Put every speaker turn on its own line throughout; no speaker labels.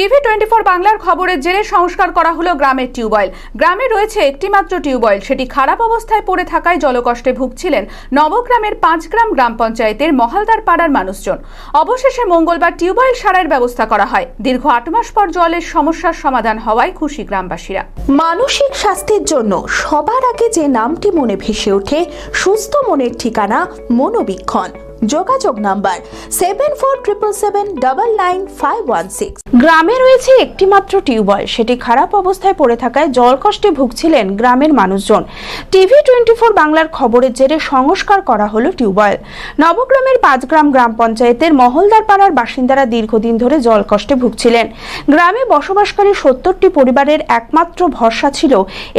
TV twenty four বাংলার খবরের জেরে সংস্কার করা হলো গ্রামের টিউবওয়েল। গ্রামে রয়েছে একটিমাত্র টিউবওয়েল। সেটি খারাপ অবস্থায় পড়ে থাকায় জলকষ্টে ভুগছিলেন নবগ্রামের পাঁচগ্রাম গ্রাম পঞ্চায়েতের মহালদার পাড়ার মানুষজন। অবশেষে মঙ্গলবার টিউবওয়েল সারাইয়ের ব্যবস্থা করা হয়। দীর্ঘ আট মাস পর জলের সমস্যার সমাধান হওয়ায় খুশি গ্রামবাসীরা।
মানসিক স্বাস্থ্যের জন্য সবার আগে যে নামটি মনে ভেসে ওঠে, সুস্থ মনের ঠিকানা মনোবীক্ষণ। যোগাযোগ number seven four triple seven double nine five one six গ্রামে রয়েছে একটিমাত্র টিউবওয়েল। সেটি খারাপ অবস্থায় পড়ে থাকায় জল কষ্টে ভুগছিলেন গ্রামের মানুষজন। টিভি টোয়েন্টি ফোর বাংলার খবরের জেরে সংস্কার করা হলো টিউবওয়েল। নবগ্রামের পাঁচগ্রাম গ্রাম পঞ্চায়েতের মহলদার পাড়ার বাসিন্দারা দীর্ঘদিন ধরে জল কষ্টে ভুগছিলেন। গ্রামে বসবাসকারী সত্তরটি পরিবারের একমাত্র ভরসা ছিল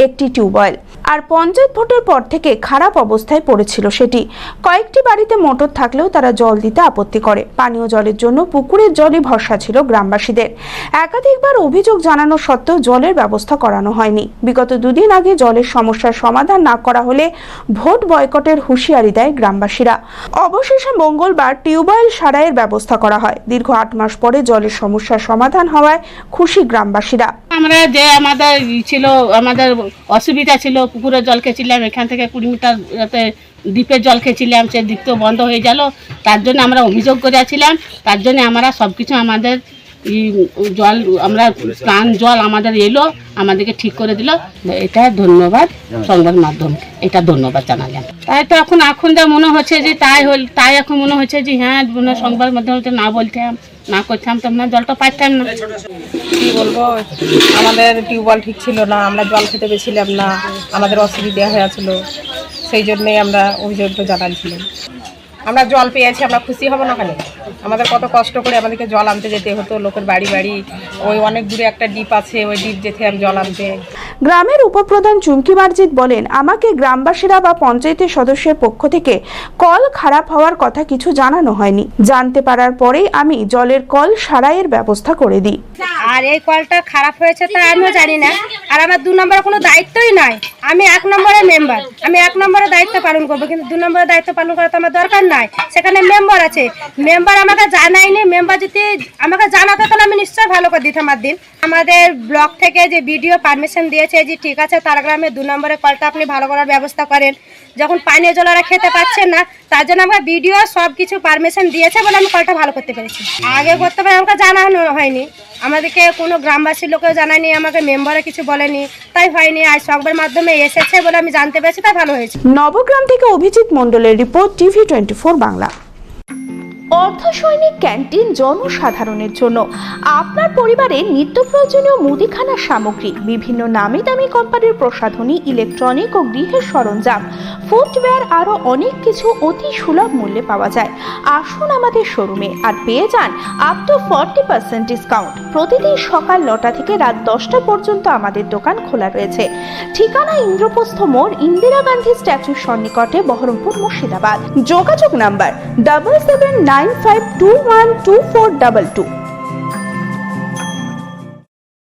একটি টিউবওয়েল। আর পঞ্চায়েত ভোটের পর থেকে খারাপ অবস্থায় পড়েছিল সেটি। কয়েকটি বাড়িতে মোটর থাকলেও তারা জল দিতে আপত্তি করে। পানীয় জলের জন্য পুকুরের জলই ভরসা ছিল গ্রামবাসীদের। একাধিকবার অভিযোগ জানানো সত্ত্বেও জলের ব্যবস্থা করানো হয়নি। বিগত দুদিন আগে জলের সমস্যার সমাধান না করা হলে ভোট বয়কটের হুঁশিয়ারি দেয় গ্রামবাসীরা। অবশেষে মঙ্গলবার টিউবওয়েল সারাইয়ের ব্যবস্থা করা হয়। দীর্ঘ আট মাস পরে জলের সমস্যার সমাধান হওয়ায় খুশি গ্রামবাসীরা।
আমরা যে আমাদের ছিল, আমাদের অসুবিধা ছিল, পুকুরের জল খেয়েছিলাম, এখান থেকে কুড়ি মিটার দ্বীপের জল খেয়েছিলাম, সে দ্বীপ তো বন্ধ হয়ে গেল। তার জন্য আমরা অভিযোগ করেছিলাম। তার জন্য আমরা সব কিছু আমাদের জল, আমরা প্রাণ, জল আমাদের এলো, আমাদেরকে ঠিক করে দিল। এটা ধন্যবাদ সংবাদ মাধ্যমকে। এটা ধন্যবাদ জানালেন তাই তো এখন এখন যা মনে হচ্ছে যে তাই হল, তাই এখন মনে হচ্ছে যে হ্যাঁ সংবাদ মাধ্যমে না বলতাম, না করতাম, তো আমরা জলটা পাইতাম না।
কি বলব, আমাদের টিউবওয়েল ঠিক ছিল না, আমরা জল খেতে পেয়েছিলাম না, আমাদের অসুবিধা হয়েছিল, সেই জন্যই আমরা অভিযোগটা জানাচ্ছিলাম আমরা জল পেয়েছি, আমরা খুশি হব না কেন? আমাদের কত কষ্ট করে আমাদেরকে জল আনতে যেতে হতো লোকের বাড়ি বাড়ি। ওই অনেক দূরে একটা ডিপ আছে ওই ডিপ যেতে আমি জল আনতে।
গ্রামের উপপ্রধান চুমকি মার্জিত বলেন আমাকে গ্রামবাসীরা বা পঞ্চায়েতের সদস্যের পক্ষ থেকে কল খারাপ হওয়ার কথা কিছু জানানো হয়নি। জানতে পারার পরেই আমি জলের কল সারাইয়ের ব্যবস্থা করে দিই।
আর এই কলটা খারাপ হয়েছে তা আমিও জানি না। আর আমার দু নম্বরে কোনো দায়িত্বই নাই। আমি এক নম্বরের মেম্বার আমি এক নম্বরের দায়িত্ব পালন করব কিন্তু দু নম্বরের দায়িত্ব পালন করা তো আমার দরকার নাই। সেখানে মেম্বার আছে। মেম্বার আমাকে জানায়নি মেম্বার যদি আমাকে জানাতো তাহলে আমি নিশ্চয়ই ভালো করে দিতাম আর দিন। আমাদের ব্লক থেকে যে ভিডিও পারমিশন দিয়েছে যে ঠিক আছে তার গ্রামে দু নম্বরের কলটা আপনি ভালো করার ব্যবস্থা করেন। যখন পানীয় জল ওরা খেতে পাচ্ছেন না, তার জন্য আমাকে ভিডিও সব কিছু পারমিশন দিয়েছে বলে আমি কলটা ভালো করতে পেরেছি। আগে করতে পারে, আমাকে জানানো হয়নি। আমাদেরকে কোনো গ্রামবাসীর লোকেও জানায়নি, আমাকে মেম্বারে কিছু বলেনি। তাই হয়নি, আর সংবাদ মাধ্যমে এসেছে বলে আমি জানতে পেরেছি, তাই ভালো হয়েছে।
নবগ্রাম থেকে অভিজিৎ মণ্ডলের রিপোর্ট টিভি টোয়েন্টি বাংলা। অর্ধ সৈনিক ক্যান্টিন জনসাধারণের জন্য। আপনার পরিবারের নিত্য প্রয়োজনীয় মুদিখানার সামগ্রী, বিভিন্ন নামি দামি কোম্পানির প্রসাধনী, ইলেকট্রনিক ও গৃহের সরঞ্জাম ফুটওয়্যার আরও অনেক কিছু অতি সুলভ মূল্যে পাওয়া যায়। আসুন আমাদের শোরুমে আর পেয়ে যান up to forty percent discount প্রতিদিন সকাল নটা থেকে রাত দশটা পর্যন্ত আমাদের দোকান খোলা রয়েছে। ঠিকানা ইন্দ্রপ্রস্থ মোড়, ইন্দিরা গান্ধী স্ট্যাচুর সন্নিকটে বহরমপুর মুর্শিদাবাদ। যোগাযোগ number double seven nine five two one two four double two